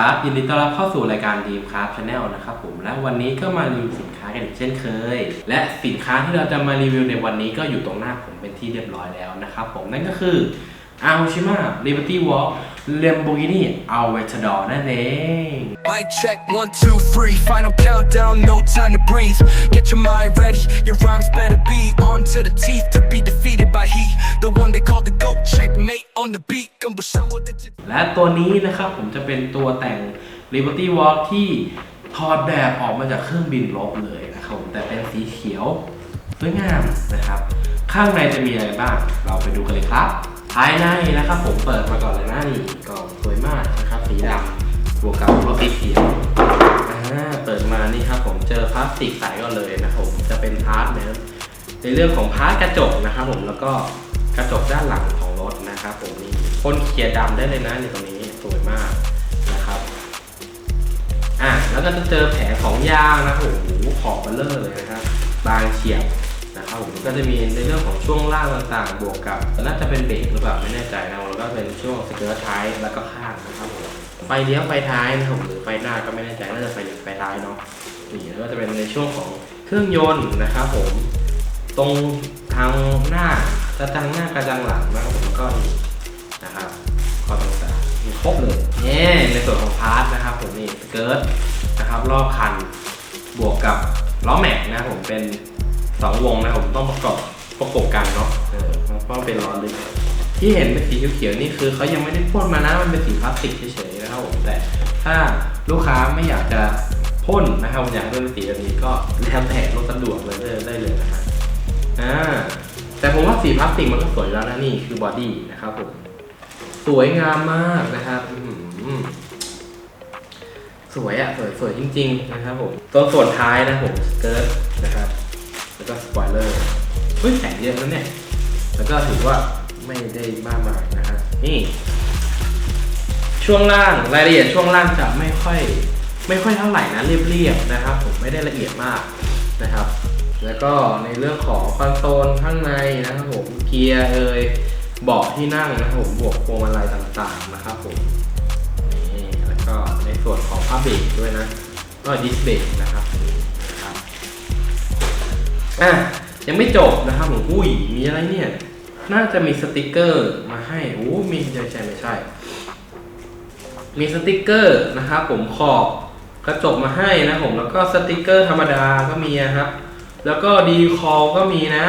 ครับ ยินดีต้อนรับเข้าสู่รายการดีมครับชาแนลนะครับผมและวันนี้ก็มารีวิวสินค้ากันอีกเช่นเคย และสินค้าที่เราจะมารีวิวในวันนี้ก็อยู่ตรงหน้าผมเป็นที่เรียบร้อยแล้วนะครับผมนั่นก็คือ a l s h i m a Liberty Walk Lamborghini Aventador นั่นเอง Mic check, one, two, three. Final countdown, no time to breathe. Get your mind ready, your rhymes better be on to the teeth to be defeated by he. The one they call the GOAT, checkmate on the beat. Gumbo show the และตัวนี้นะครับผมจะเป็นตัวแต่ง Liberty Walk ที่ถอดแบบออกมาจากเครื่องบินรบเลยนะครับผมแต่เป็นสีเขียวสวยงามนะครับ ข้างในจะมีอะไรบ้าง เราไปดูกันเลยครับ ภายในนะครับผมเปิดมาก่อนเลยนะนี่กล่องสวยมากนะครับสีดำบวกกับรถสีเขียวอ่าเปิดมานี่ครับผมเจอพลาสติกใสก่อนเลยนะครับผมจะเป็นพาร์ทนะในเรื่องของพาร์ทกระจกนะครับผมแล้วก็กระจกด้านหลังของรถนะครับผมนี่พ่นเขียร์ดำได้เลยนะในตรงนี้สวยมากนะครับอะแล้วก็จะเจอแผงของยางนะผมโอ้โหขอบเบลเลอร์เลยนะครับบางเฉียบ นะครับผมก็จะมีในเรื่องของช่วงล่างต่างๆ บวกกับน่าจะเป็นเบรกหรือเปล่าไม่แน่ใจนะแล้วก็เป็นช่วงสเกิร์ตท้ายแล้วก็ข้างนะครับผมไฟเลี้ยวไฟท้ายนะครับหรือไฟหน้าก็ไม่แน่ใจน่าจะไฟเลี้ยวไฟท้ายเนาะนี่แล้วก็จะเป็นในช่วงของเครื่องยนต์นะครับผมตรงทางหน้ากระจังหน้ากระจังหลังนะครับผมก็นี่นะครับข้อต่างๆมีครบเลยเนี่ยในส่วนของพาร์ทนะครับผมนี่สเกิร์ตนะครับรอบคันบวกกับล้อแม็กนะครับผมเป็น สองวงนะผมต้องประกอบประกบกันเนาะเออเพราะเป็นล้อลึกที่เห็นเป็นสีเขียวๆนี่คือเขายังไม่ได้พ่นมานะมันเป็นสีพลาสติกเฉยๆนะครับผมแต่ถ้าลูกค้าไม่อยากจะพ่นนะครับอยากให้เป็นสีแบบนี้ก็แล้วแต่รถสะดวกเลยได้เลยนะฮะอ่าแต่ผมว่าสีพลาสติกมันก็สวยแล้วนะนี่คือบอดี้นะครับผมสวยงามมากนะครับสวยอะสวยสวยจริง ๆ นะครับผมตัวส่วนท้ายนะผมสเกิร์ตนะครับ แล้วก็สปอยเลอร์เฮ้ยแข็งเยอะแล้วเนี่ย แล้วก็ถือว่าไม่ได้มากมายนะฮะ นี่ ช่วงล่างรายละเอียดช่วงล่างจะไม่ค่อย ไม่ค่อยเท่าไหร่นะเรียบๆนะครับ ผมไม่ได้ละเอียดมากนะครับ แล้วก็ในเรื่องของคอนโซลข้างในนะครับผมเกียร์เอยเบาะที่นั่งนะครับผมบวกพวงมาลัยต่างๆนะครับผมนี่แล้วก็ในส่วนของผ้าเบรกด้วยนะก็ดิสเบรกนะครับนี่นะครับ อะยังไม่จบนะครับผมอุ้ยมีอะไรเนี่ย น่าจะมีสติกเกอร์มาให้โอ้มีใช่ใช่ไม่ใช่ มีสติกเกอร์นะครับผมขอบกระจกมาให้นะผมแล้วก็สติกเกอร์ธรรมดาก็มีนะครับ แล้วก็ดีคอลก็มีนะ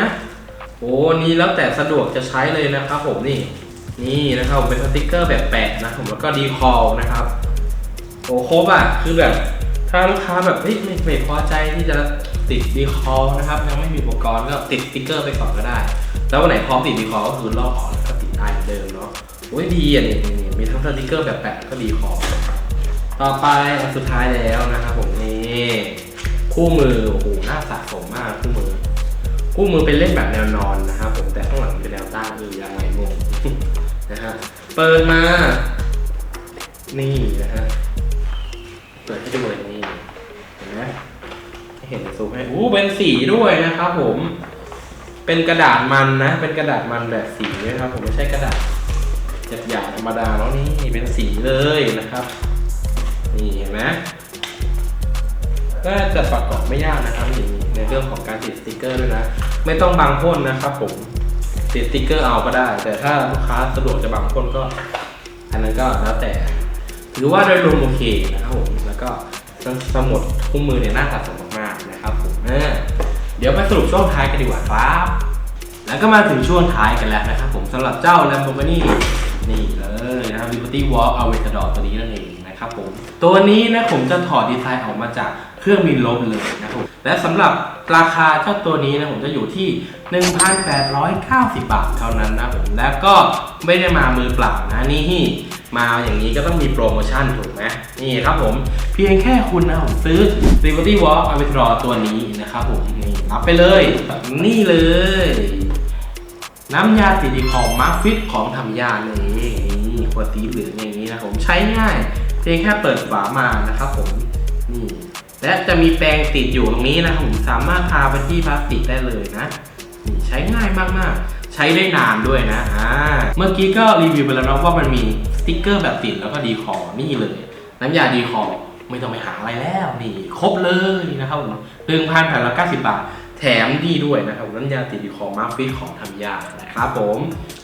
โอ้นี่แล้วแต่สะดวกจะใช้เลยนะครับผมนี่ นี่นะครับผมเป็นสติกเกอร์แบบแปะนะผมแล้วก็ดีคอลนะครับโอ้ครบอะคือแบบถ้าลูกค้าแบบเฮ้ยไม่ไม่พอใจที่จะ ติดดีคอนะครับยังไม่มีอุปกรณ์ก็ติดสติ๊กเกอร์ไปก่อนก็ได้ แล้ววันไหนพร้อมติดดีคอก็คือลอกออกแล้วก็ติดได้เหมือนเดิมเนาะโอ้ยดีอะนี่นี่มีทั้งสติ๊กเกอร์แบบแปะก็ดีคอต่อไปอันสุดท้ายแล้วนะครับผมนี่คู่มือโอ้โหน่าสะสมมากคู่มือ คู่มือเป็นเล่นแบบแนวนอนนะครับผมแต่ข้างหลังเป็นแนวตั้งเออยังไงงงนะฮะเปิดมา นี่นะฮะเปิดให้ดูเลยนี่เห็นไหม เห็นซูมให้อู้เป็นสีด้วยนะครับผม เป็นกระดาษมันนะ เป็นกระดาษมันแบบสีนะครับ ผมไม่ใช่กระดาษหยาบๆธรรมดาแล้วนี่เป็นสีเลยนะครับ นี่เห็นไหมก็จะประกอบไม่ยากนะครับอย่างนี้ในเรื่องของการติดสติกเกอร์ด้วยนะ ไม่ต้องบังพ่นนะครับ ผมติดสติกเกอร์เอาก็ได้ แต่ถ้าลูกค้าสะดวกจะบังพ่นก็ อันนั้นก็แล้วแต่ถือว่าโดยรวมโอเคนะครับผมแล้วก็สมุดคู่มือเนี่ยน่าสะสม เดี๋ยวไปสรุปช่วงท้ายกันดีกว่าครับ แล้วก็มาถึงช่วงท้ายกันแล้วนะครับผมสำหรับเจ้า Lamborghini นี่เลยนะครับ Liberty Walk Aventador ตัวนี้นั่นเองนะครับผม ตัวนี้นะผมจะถอดดีไซน์ออกมาจากเครื่องบินลบเลยนะครับผมและสำหรับราคาเจ้าตัวนี้นะผมจะอยู่ที่ 1,890 บาทเท่านั้นนะผม แล้วก็ไม่ได้มามือเปล่านะนี่ มาอย่างนี้ก็ต้องมีโปรโมชั่นถูกไหมนี่ครับผม เพียงแค่คุณนะผมซื้อ Liberty Walk Aventador ตัวนี้นะครับผมนี่รับไปเลยแบบนี่เลย น้ำยาสีดีของมาร์คฟิตของทำยาเลยนี่ขวดสีเหลืองอย่างนี้นะผมใช้ง่าย เพียงแค่เปิดฝามานะครับผมนี่และจะมีแปรงติดอยู่ตรงนี้นะผมสามารถทาไปที่พลาสติกได้เลยนะนี่ใช้ง่ายมากๆ ใช้ได้นานด้วยนะอ่าเมื่อกี้ก็รีวิวไปแล้วเนาะว่ามันมีสติ๊กเกอร์แบบติดแล้วก็ดีคอนี่เลย น้ำยาดีคอไม่ต้องไปหาอะไรแล้วนี่ครบเลยนะครับผมหนึ่งพันแผ่นละเก้าสิบบาท แถมดีด้วยนะครับน้ำยาติดดีคอมาฟิตของทำยานะครับผม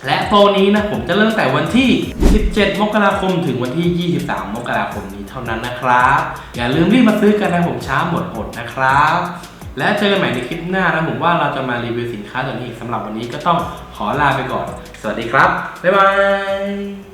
และโปรนี้นะผมจะเริ่มแต่วันที่ 17 มกราคมถึงวันที่ 23 มกราคมนี้เท่านั้นนะครับ อย่าลืมรีบมาซื้อกันนะผมช้าหมดอดนะครับ และเจอกันใหม่ในคลิปหน้านะผมว่าเราจะมารีวิวสินค้าตัวนี้อีกสำหรับวันนี้ก็ต้องขอลาไปก่อน สวัสดีครับ บ๊ายบาย